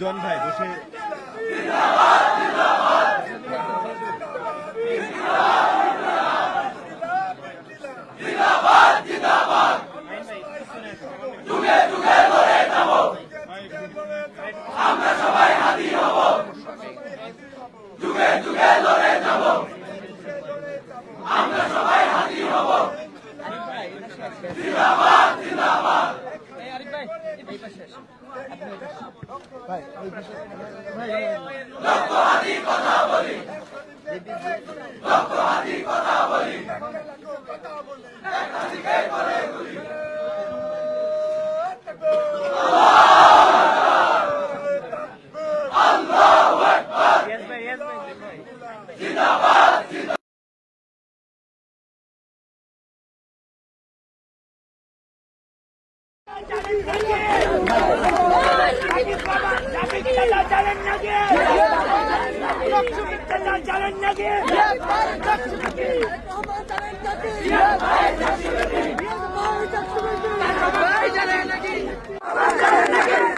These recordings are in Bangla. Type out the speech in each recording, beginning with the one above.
রিদওয়ান ভাই বসে। Thank you.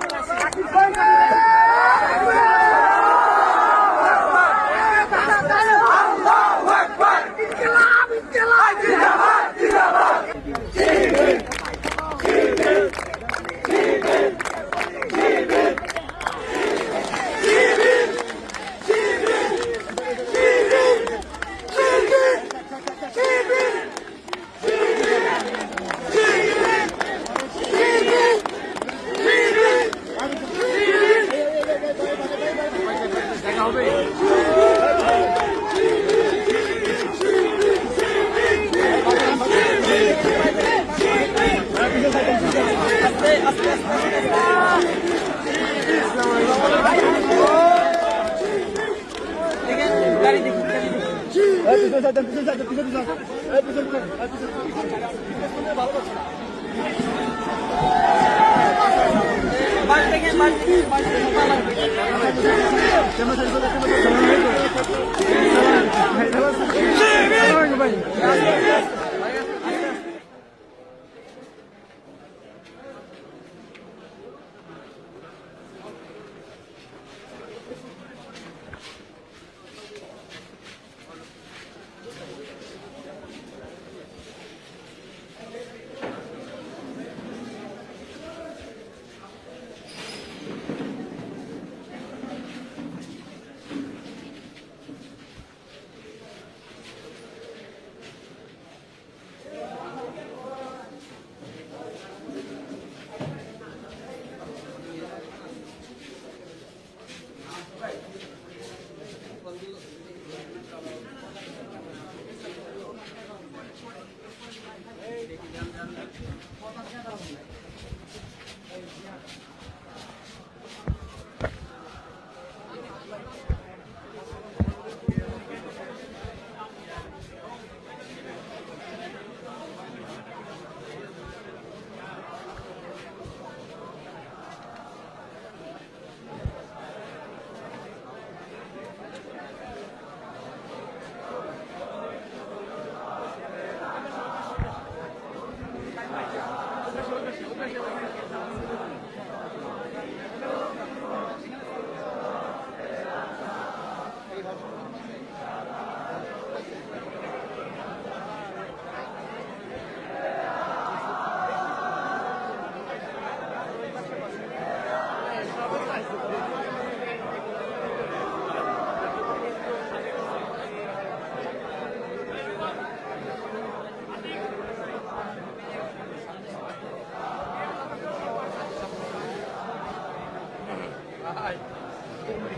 নাকি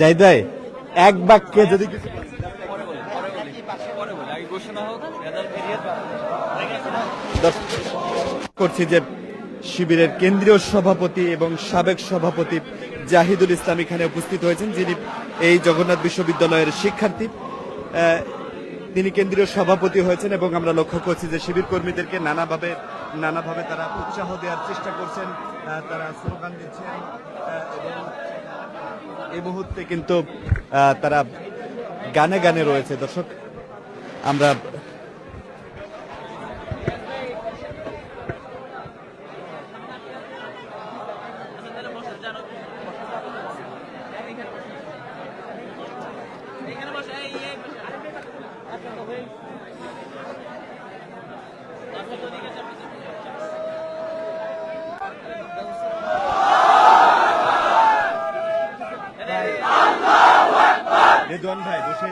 জাহিদ ভাই, এক বাক্যে যদি করছি যে শিবিরের কেন্দ্রীয় সভাপতি এবং সাবেক সভাপতি জাহিদুল ইসলাম এখানে উপস্থিত হয়েছেন, যিনি এই জগন্নাথ বিশ্ববিদ্যালয়ের শিক্ষার্থী। তিনি কেন্দ্রীয় সভাপতি হয়েছেন এবং আমরা লক্ষ্য করছি যে শিবির কর্মীদেরকে নানাভাবে নানাভাবে তারা উৎসাহ দেওয়ার চেষ্টা করছেন। তারা স্লোগান দিচ্ছেন। এবং এই মুহূর্তে কিন্তু তারা গানে গানে রয়েছে। দর্শক আমরা রেদওয়ান ভাই বসে।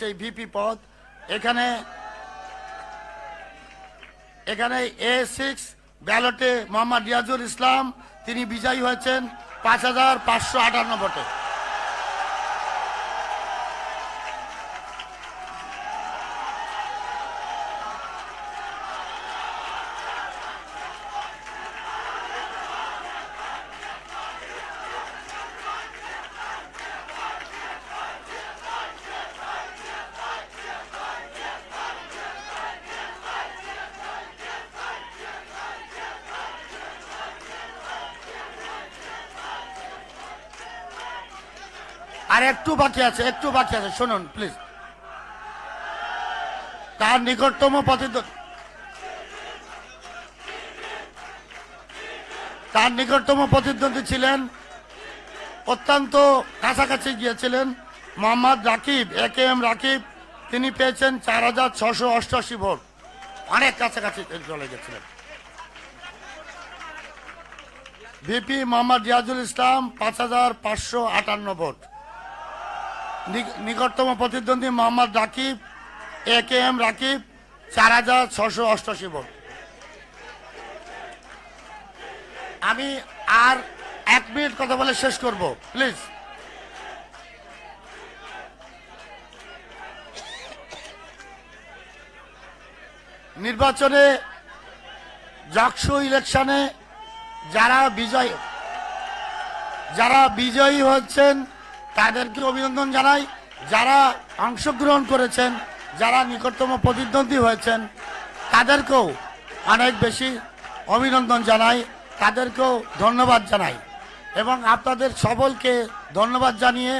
সেই ভিপি পদ। এখানে এখানে এ সিক্স ব্যালটে মোহাম্মদ রিয়াজুল ইসলাম, তিনি বিজয়ী হয়েছেন পাঁচ হাজার পাঁচশো আটান্ন ভোটে। আর একটু বাকি আছে, একটু বাকি আছে, শুনুন প্লিজ তার নিকটতম প্রতিদ্বন্দ্বী তার নিকটতম প্রতিদ্বন্দ্বী ছিলেন, অত্যন্ত কাছাকাছি গিয়েছিলেন, Mohammad Rakib A K M Rakib. তিনি পেয়েছেন চার হাজার ছশো অষ্টআশি ভোট। অনেক কাছাকাছি চলে গেছিলেন। ভিপি মোহাম্মদ রিয়াজুল ইসলাম, পাঁচ হাজার পাঁচশো আটান্ন ভোট। নিকটতম প্রতিদ্বন্দ্বী Mohammad Rakib A K M Rakib, চার হাজার ছশো অষ্টআশি ভোট। আমি আর এক মিনিট কথা বলে শেষ করব, প্লিজ। নির্বাচনে জাকসু ইলেকশনে যারা বিজয়, যারা বিজয়ী হচ্ছেন তাদেরকে অভিনন্দন জানাই যারা অংশগ্রহণ করেছেন, যারা নিকটতম প্রতিদ্বন্দ্বী হয়েছেন, তাদেরকেও অনেক বেশি অভিনন্দন জানাই, তাদেরকেও ধন্যবাদ জানাই। এবং আপনাদের সকলকে ধন্যবাদ জানিয়ে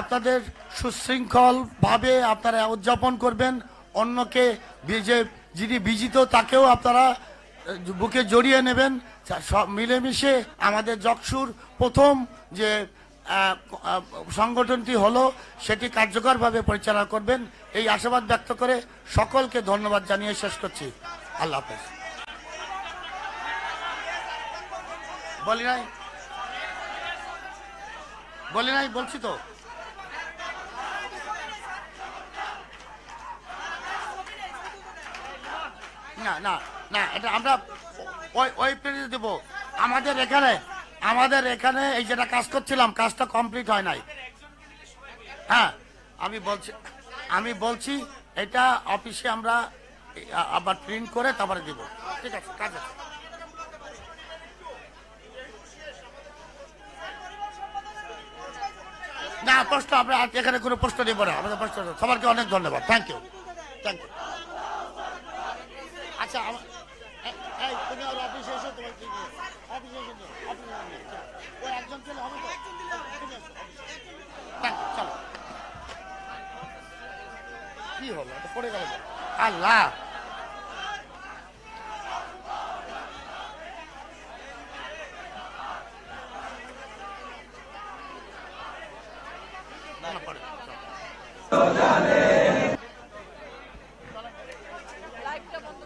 আপনাদের সুশৃঙ্খলভাবে আপনারা উদযাপন করবেন। অন্যকে বিজে, যিনি বিজিত, তাকেও আপনারা বুকে জড়িয়ে নেবেন। সব মিলেমিশে আমাদের যকসুর প্রথম যে সংগঠনটি হলো, সেটি কার্যকরভাবে পরিচালনা করবেন। এই আশাবাদ ব্যক্ত করে সকলকে ধন্যবাদ জানিয়ে শেষ করছি। আল্লাহ হাফেজ। বলি নাই? বলি নাই? বলছি তো। না না না, এটা আমরা ওই ওই পেজে দেব। আমাদের এখানে আমাদের এখানে এই যেটা কাজ করছিলাম কাজটা কমপ্লিট হয় নাই। হ্যাঁ আমি বলছি আমি বলছি এটা অফিসে আমরা আবার প্রিন্ট করে তারপরে দিব। ঠিক আছে কাজ আছে। না প্রশ্ন আমরা এখানে কোনো প্রশ্ন দিব না আমাদের প্রশ্ন। সবাইকে অনেক ধন্যবাদ। থ্যাংক ইউ থ্যাংক ইউ আচ্ছা পড়ে গেল আল্লাহ। লাইটটা বন্ধ